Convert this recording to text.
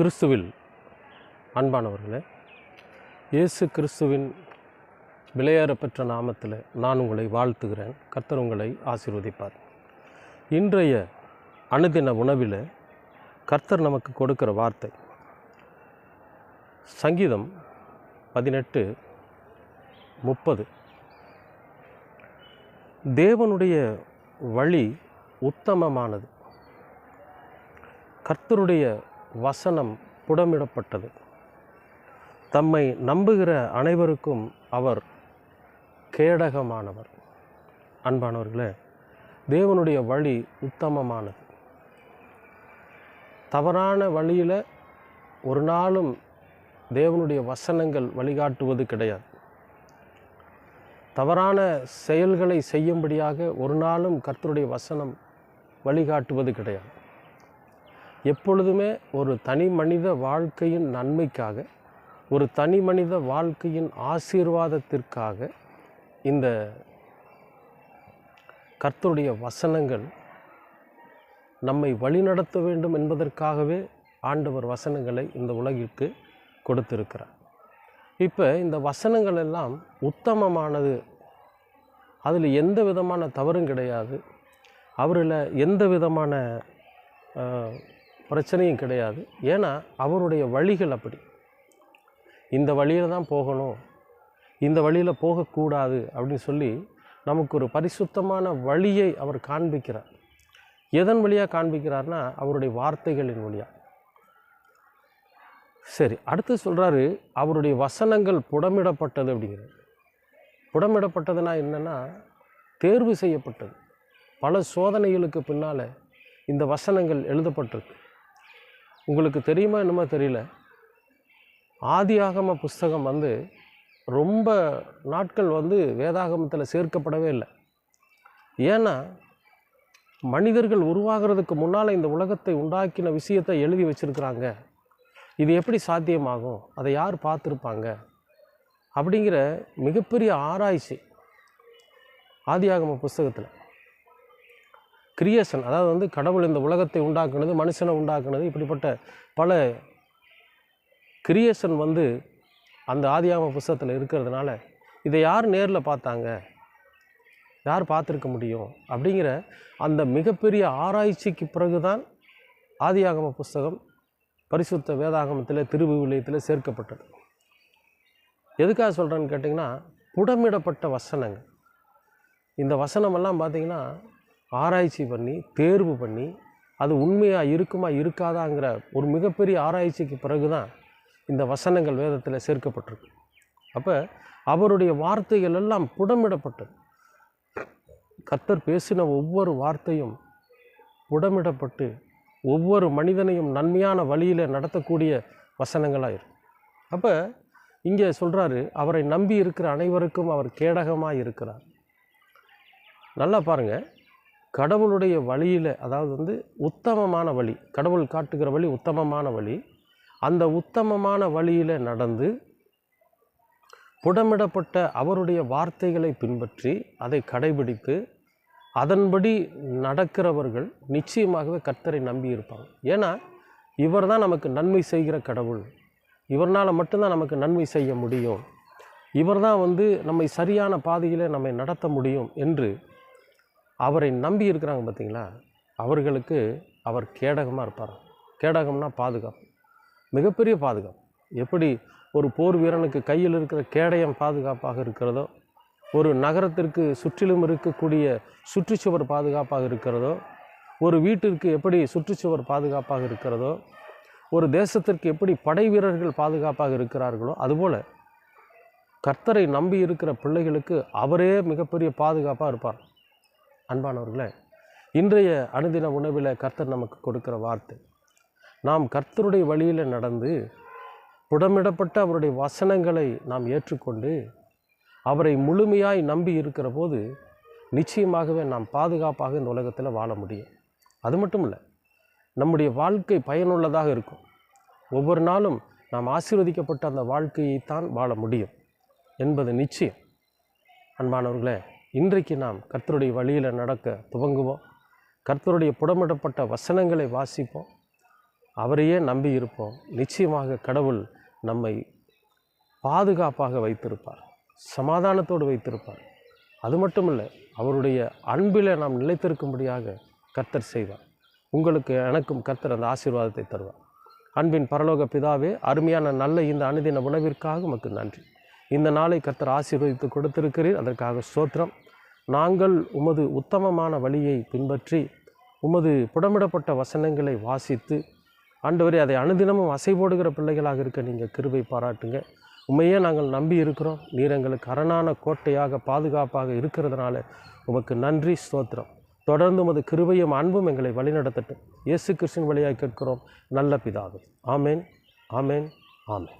கிறிஸ்துவில் அன்பானவர்களே இயேசு கிறிஸ்துவின் விலையேறப்பெற்ற நாமத்தில் நான் உங்களை வாழ்த்துகிறேன். கர்த்தர் உங்களை ஆசீர்வதிப்பார். இன்றைய அனுதின உணவில் கர்த்தர் நமக்கு கொடுக்கிற வார்த்தை சங்கீதம் பதினெட்டு முப்பது. தேவனுடைய வழி உத்தமமானது. கர்த்தருடைய வசனம் புடமிடப்பட்டது. தம்மை நம்புகிற அனைவருக்கும் அவர் கேடகமானவர். அன்பானவர்களே தேவனுடைய வழி உத்தமமானது. தவறான வழியில் ஒரு நாளும் தேவனுடைய வசனங்கள் வழிகாட்டுவது கிடையாது. தவறான செயல்களை செய்யும்படியாக ஒரு நாளும் கர்த்தருடைய வசனம் வழிகாட்டுவது கிடையாது. எப்பொழுதுமே ஒரு தனி மனித வாழ்க்கையின் நன்மைக்காக ஒரு தனி மனித வாழ்க்கையின் ஆசீர்வாதத்திற்காக இந்த கர்த்தருடைய வசனங்கள் நம்மை வழிநடத்த வேண்டும் என்பதற்காகவே ஆண்டவர் வசனங்களை இந்த உலகிற்கு கொடுத்திருக்கிறார். இப்போ இந்த வசனங்கள் எல்லாம் உத்தமமானது. அதில் எந்த விதமான தவறும் கிடையாது. அவரில் எந்த விதமான பிரச்சனையும் கிடையாது. ஏன்னா அவருடைய வழிகள் அப்படி. இந்த வழியில் தான் போகணும். இந்த வழியில் போகக்கூடாது அப்படின்னு சொல்லி நமக்கு ஒரு பரிசுத்தமான வழியை அவர் காண்பிக்கிறார். எதன் வழியாக காண்பிக்கிறார்னா அவருடைய வார்த்தைகளின் வழியாக சரி அடுத்து சொல்கிறாரு அவருடைய வசனங்கள் புடமிடப்பட்டது அப்படிங்கிறது புடமிடப்பட்டதுன்னா என்னென்னா தேர்வு செய்யப்பட்டது. பல சோதனைகளுக்கு பின்னால் இந்த வசனங்கள் எழுதப்பட்டிருக்கு. உங்களுக்கு தெரியுமா என்னமோ தெரியல? ஆதியாகம புஸ்தகம் வந்து ரொம்ப நாட்கள் வந்து வேதாகமத்தில் சேர்க்கப்படவே இல்லை. ஏன்னா மனிதர்கள் உருவாகிறதுக்கு முன்னால் இந்த உலகத்தை உண்டாக்கின விஷயத்தை எழுதி வச்சுருக்குறாங்க. இது எப்படி சாத்தியமாகும்? அதை யார் பார்த்துருப்பாங்க? அப்படிங்கிற மிகப்பெரிய ஆராய்ச்சி ஆதியாகம புஸ்தகத்தில். கிரியேஷன் அதாவது வந்து கடவுள் இந்த உலகத்தை உண்டாக்குனது மனுஷனை உண்டாக்குனது இப்படிப்பட்ட பல கிரியேஷன் வந்து அந்த ஆதியாம புஸ்தகத்தில் இருக்கிறதுனால இதை யார் நேரில் பார்த்தாங்க? யார் பார்த்துருக்க முடியும்? அப்படிங்கிற அந்த மிகப்பெரிய ஆராய்ச்சிக்கு பிறகுதான் ஆதியாகம புஸ்தகம் பரிசுத்த வேதாகமத்தில் திருவிவிலியத்தில் சேர்க்கப்பட்டது. எதுக்காக சொல்கிறேன்னு கேட்டிங்கன்னா புடமிடப்பட்ட வசனங்கள். இந்த வசனமெல்லாம் பார்த்திங்கன்னா ஆராய்ச்சி பண்ணி தேர்வு பண்ணி அது உண்மையாக இருக்குமா இருக்காதாங்கிற ஒரு மிகப்பெரிய ஆராய்ச்சிக்கு பிறகு தான் இந்த வசனங்கள் வேதத்தில் சேர்க்கப்பட்டிருக்கு. அப்போ அவருடைய வார்த்தைகள் எல்லாம் புடமிடப்பட்டது கத்தர் பேசின ஒவ்வொரு வார்த்தையும் புடமிடப்பட்டு ஒவ்வொரு மனிதனையும் நன்மையான வழியில் நடத்தக்கூடிய வசனங்களாக இருக்கும் அப்போ இங்கே சொல்கிறாரு அவரை நம்பி இருக்கிற அனைவருக்கும் அவர் கேடகமாக இருக்கிறார் நல்லா பாருங்கள் கடவுளுடைய வழியில் அதாவது வந்து உத்தமமான வழி கடவுள் காட்டுகிற வழி உத்தமமான வழி அந்த உத்தமமான வழியில் நடந்து புடமிடப்பட்ட அவருடைய வார்த்தைகளை பின்பற்றி அதை கடைபிடித்து அதன்படி நடக்கிறவர்கள் நிச்சயமாகவே கர்த்தரை நம்பி இருப்பாங்க. ஏன்னா இவர் தான் நமக்கு நன்மை செய்கிற கடவுள். இவர்னால் மட்டும்தான் நமக்கு நன்மை செய்ய முடியும். இவர் தான் வந்து நம்மை சரியான பாதையில் நம்மை நடத்த முடியும் என்று அவரை நம்பி இருக்கிறாங்க பார்த்தீங்களா? அவர்களுக்கு அவர் கேடகமாக இருப்பார்? கேடகம்னா பாதுகாப்பு. மிகப்பெரிய பாதுகாப்பு. எப்படி ஒரு போர் வீரனுக்கு கையில் இருக்கிற கேடயம் பாதுகாப்பாக இருக்கிறதோ ஒரு நகரத்திற்கு சுற்றிலும் இருக்கக்கூடிய சுற்றுச்சுவர் பாதுகாப்பாக இருக்கிறதோ ஒரு வீட்டிற்கு எப்படி சுற்றுச்சுவர் பாதுகாப்பாக இருக்கிறதோ ஒரு தேசத்திற்கு எப்படி படை வீரர்கள் பாதுகாப்பாக இருக்கிறார்களோ அதுபோல் கர்த்தரை நம்பி இருக்கிற பிள்ளைகளுக்கு அவரே மிகப்பெரிய பாதுகாப்பாக இருப்பார். அன்பானவர்களே இன்றைய அனுதின உணவில் கர்த்தர் நமக்கு கொடுக்கிற வார்த்தை நாம் கர்த்தருடைய வழியில் நடந்து புடமிடப்பட்ட அவருடைய வசனங்களை நாம் ஏற்றுக்கொண்டு அவரை முழுமையாய் நம்பி இருக்கிற போது நிச்சயமாகவே நாம் பாதுகாப்பாக இந்த உலகத்தில் வாழ முடியும். அது மட்டும் இல்லை நம்முடைய வாழ்க்கை பயனுள்ளதாக இருக்கும். ஒவ்வொரு நாளும் நாம் ஆசீர்வதிக்கப்பட்ட அந்த வாழ்க்கையைத்தான் வாழ முடியும் என்பது நிச்சயம். அன்பானவர்களே இன்றைக்கு நாம் கர்த்தருடைய வழியில் நடக்க துவங்குவோம். கர்த்தருடைய புடமிடப்பட்ட வசனங்களை வாசிப்போம். அவரையே நம்பி இருப்போம். நிச்சயமாக கடவுள் நம்மை பாதுகாப்பாக வைத்திருப்பார். சமாதானத்தோடு வைத்திருப்பார். அது மட்டும் இல்லை அவருடைய அன்பில் நாம் நிலைத்திருக்கும்படியாக கர்த்தர் செய்வார். உங்களுக்கு எனக்கும் கர்த்தர் அந்த ஆசீர்வாதத்தை தருவார். அன்பின் பரலோக பிதாவே அருமையான நல்ல இந்த அனுதின உணவிற்காக உமக்கு நன்றி. இந்த நாளை கர்த்தர் ஆசீர்வதித்து கொடுத்திருக்கிறீர். அதற்காக ஸ்தோத்திரம். நாங்கள் உமது உத்தமமான வழியை பின்பற்றி உமது புடமிடப்பட்ட வசனங்களை வாசித்து ஆண்டவரே அதை அனுதினமும் அசைபோடுகிற பிள்ளைகளாக இருக்க நீங்கள் கிருபை பாராட்டுங்க. உண்மையே நாங்கள் நம்பி இருக்கிறோம். நீர் எங்களுக்கு அரணான கோட்டையாக பாதுகாப்பாக இருக்கிறதுனால உமக்கு நன்றி ஸ்தோத்திரம். தொடர்ந்து உமது கிருபையும் அன்பும் எங்களை வழிநடத்தட்டும். இயேசு கிறிஸ்துவின் வழியாக கேட்கிறோம். நல்ல பிதாவே. ஆமேன் ஆமேன் ஆமேன்.